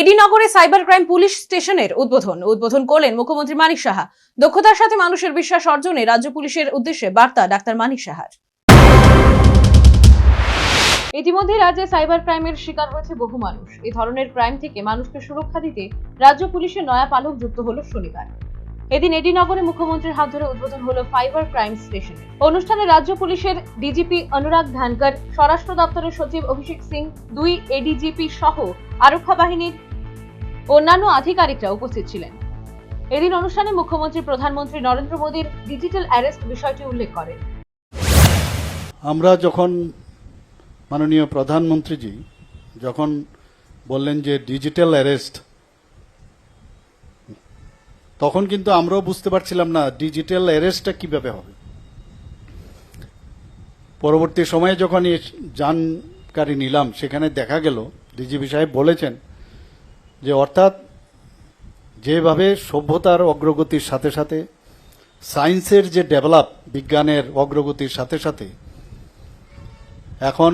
এডিনগরে cyber crime police স্টেশনের উদ্বোধন। উদ্বোধন করলেন মুখ্যমন্ত্রী মানিক সাহা। দক্ষতার সাথে মানুষের বিশ্বাস অর্জনে রাজ্য পুলিশের উদ্দেশ্যে বার্তা ডাক্তার মানিক সাহার। ইতিমধ্যে রাজ্যে সাইবার ক্রাইমের শিকার হয়েছে বহু মানুষ। এই ধরনের ক্রাইম থেকে মানুষকে সুরক্ষা দিতে রাজ্য পুলিশের নয়া পালক যুক্ত হলো শনিবার। এদিন এডিনগরে মুখ্যমন্ত্রীর হাত ধরে উদ্বোধন হলো ফাইবার ক্রাইম স্টেশন। অনুষ্ঠানে রাজ্য পুলিশের ডিজিপি অনুরাগ ধানকর, স্বরাষ্ট্র দপ্তরের সচিব অভিষেক সিং, দুই এডিজিপি সহ আরক্ষা বাহিনীর অন্যান্য আধিকারিকরা উপস্থিত ছিলেন। এদিন অনুষ্ঠানে মুখ্যমন্ত্রী, প্রধানমন্ত্রী নরেন্দ্র মোদীর ডিজিটাল অ্যারেস্ট বিষয়টি উল্লেখ করেন। আমরা যখন মাননীয় প্রধানমন্ত্রীজি যখন বললেন যে ডিজিটাল অ্যারেস্ট তখন কিন্তু আমরাও বুঝতে পারছিলাম না ডিজিটাল অ্যারেস্টটা কীভাবে হবে। পরবর্তী সময়ে যখন জানকারি নিলাম, সেখানে দেখা গেল, ডিজিপি সাহেব বলেছেন যে অর্থাৎ যেভাবে সভ্যতার অগ্রগতির সাথে সাথে, সায়েন্সের যে ডেভেলপ, বিজ্ঞানের অগ্রগতির সাথে সাথে, এখন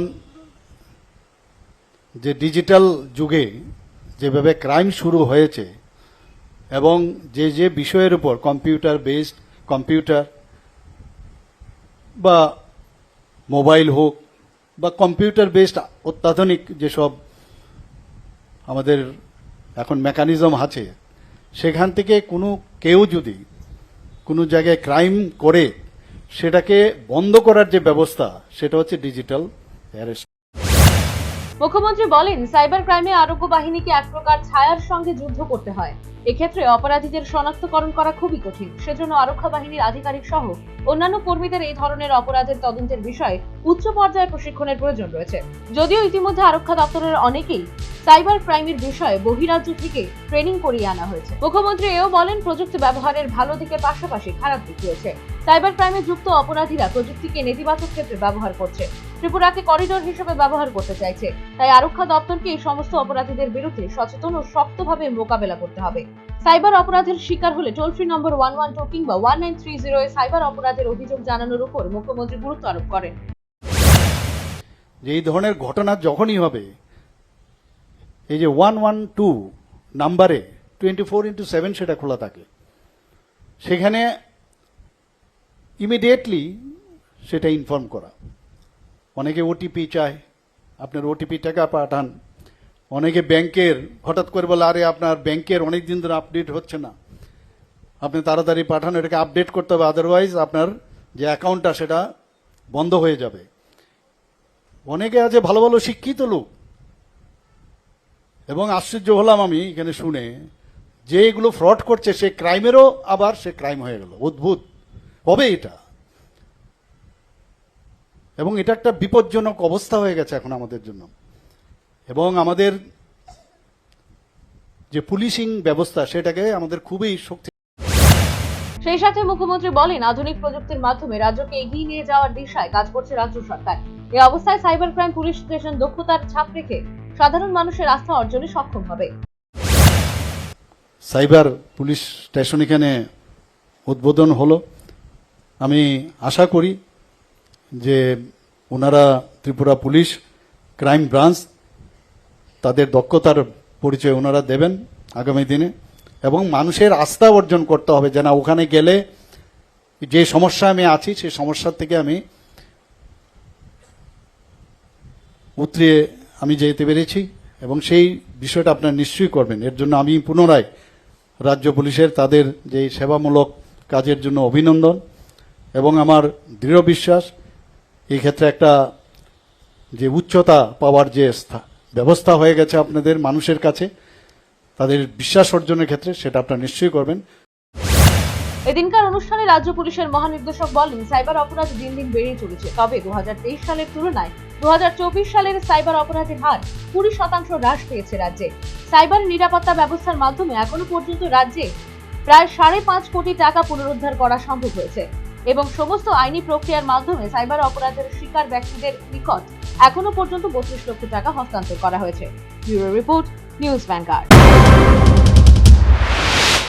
যে ডিজিটাল যুগে যেভাবে ক্রাইম শুরু হয়েছে এবং যে যে বিষয়ের উপর কম্পিউটার বেসড কম্পিউটার বা মোবাইল হোক বা কম্পিউটার বেসড অত্যাধুনিক যেসব আমাদের এখন মেকানিজম আছে, সেখান থেকে কোনো কেউ যদি কোনো জায়গায় ক্রাইম করে, সেটাকে বন্ধ করার যে ব্যবস্থা, সেটা হচ্ছে ডিজিটাল অ্যারেস্ট। মুখ্যমন্ত্রী বলেন সাইবার ক্রাইমে আরোগ্য বাহিনীকে এক প্রকার ছায়ার সঙ্গে যুদ্ধ করতে হয়। এক্ষেত্রে অপরাধীদের শনাক্তকরণ করা খুবই কঠিন। সেজন্য আরক্ষা বাহিনীর আধিকারিক সহ অন্যান্য কর্মীদের এই ধরনের অপরাধের তদন্তের বিষয়ে উচ্চ পর্যায়ে প্রশিক্ষণের প্রয়োজন রয়েছে। যদিও ইতিমধ্যে আরক্ষা দপ্তরের অনেকেই সাইবার ক্রাইমের বিষয়ে বহিরাজ্য থেকে ট্রেনিং করিয়ে আনা হয়েছে। মুখ্যমন্ত্রী এও বলেন, প্রযুক্তি ব্যবহারের ভালো দিকের পাশাপাশি খারাপ দিক রয়েছে। সাইবার ক্রাইমে যুক্ত অপরাধীরা প্রযুক্তিকে নেতিবাচক ক্ষেত্রে ব্যবহার করছে। ত্রিপুরাকে করিডোর হিসেবে ব্যবহার করতে চাইছে। তাই আরক্ষা দপ্তরকে এই সমস্ত অপরাধীদের বিরুদ্ধে সচেতন ও শক্তভাবে মোকাবেলা করতে হবে। সাইবার অপরাধের শিকার হলে toll free number one one two কিংবা ওয়ান নাইন থ্রি জিরো এ সাইবার অপরাধের অভিযোগ জানানোর উপর মুখ্যমন্ত্রী গুরুত্ব আরোপ করেন। যে এই ধরনের ঘটনা যখনই হবে, এই যে ওয়ান ওয়ান টু নাম্বারে টোয়েন্টি ফোর ইন্টু সেভেন সেটা খোলা থাকে। সেখানে ইমিডিয়েটলি সেটা ইনফর্ম করা। অনেকে ওটিপি চায়, আপনার ওটিপি টাকা পাঠান। অনেকে ব্যাংকের, হঠাৎ করে বলে, আরে, আপনার ব্যাংকের অনেক দিন ধরে আপডেট হচ্ছে না। আপনি তাড়াতাড়ি পাঠান, এটাকে আপডেট করতে হবে। আদারওয়াইজ আপনার যে অ্যাকাউন্টটা, সেটা বন্ধ হয়ে যাবে। অনেকে আছে, ভালো ভালো শিক্ষিত লোক। এবং আশ্চর্য হলাম আমি এখানে শুনে, যে এগুলো ফ্রড করছে, সে ক্রাইমেরও আবার সে ক্রাইম হয়ে গেল। অদ্ভুত। হবে এটা? এবং এটা একটা বিপজ্জনক অবস্থা হয়ে গেছে এখন আমাদের জন্য। এবং আমাদের যে পুলিশিং ব্যবস্থা সেটাকে আমাদের খুবই শক্তি সেই সাথে মুখ্যমন্ত্রী বলেন আধুনিক প্রযুক্তির মাধ্যমে রাজ্যকে এগিয়ে নিয়ে যাওয়ার দিশায় কাজ করছে রাজ্য সরকার। এই অবস্থায় সাইবার ক্রাইম পুলিশ স্টেশন দক্ষতার ছাপ রেখে সাধারণ মানুষের আস্থা অর্জনে সক্ষম হবে। সাইবার পুলিশ স্টেশন এখানে উদ্বোধন হলো। আমি আশা করি যে ওনারা ত্রিপুরা পুলিশ ক্রাইম ব্রাঞ্চ, তাদের দক্ষতার পরিচয় ওনারা দেবেন আগামী দিনে। এবং মানুষের আস্থা অর্জন করতে হবে যেন ওখানে গেলে যে সমস্যা আমি আছি, সেই সমস্যার থেকে আমি উতরিয়ে আমি যেতে পেরেছি এবং সেই বিষয়টা আপনারা নিশ্চয়ই করবেন। এর জন্য আমি পুনরায় রাজ্য পুলিশের তাদের যে সেবামূলক কাজের জন্য অভিনন্দন এবং আমার দৃঢ় বিশ্বাস এই ক্ষেত্রে একটা যে উচ্চতা পাওয়ার যে স্থা- ব্যবস্থা হয়ে গেছে আপনাদের মানুষের কাছে, তাদের বিশ্বাস অর্জনের ক্ষেত্রে সেটা আপনারা নিশ্চয়ই করবেন। এদিনকার অনুষ্ঠানে রাজ্য পুলিশের মহানির্দেশক বলেন, সাইবার অপরাধ দিন দিন বেড়েই চলেছে। তবে দু সালের তুলনায় দু হাজার চব্বিশ সালের সাইবার অপরাধের হার কুড়ি শতাংশ হ্রাস পেয়েছে রাজ্যে। সাইবার নিরাপত্তা ব্যবস্থার মাধ্যমে এখনও পর্যন্ত রাজ্যে প্রায় সাড়ে পাঁচ কোটি টাকা পুনরুদ্ধার করা সম্ভব হয়েছে। এবং সমস্ত আইনি প্রক্রিয়ার মাধ্যমে সাইবার অপরাধের শিকার ব্যক্তিদের নিকট এখনও পর্যন্ত বত্রিশ লক্ষ টাকা হস্তান্তর করা হয়েছে। Bureau report, News Vanguard.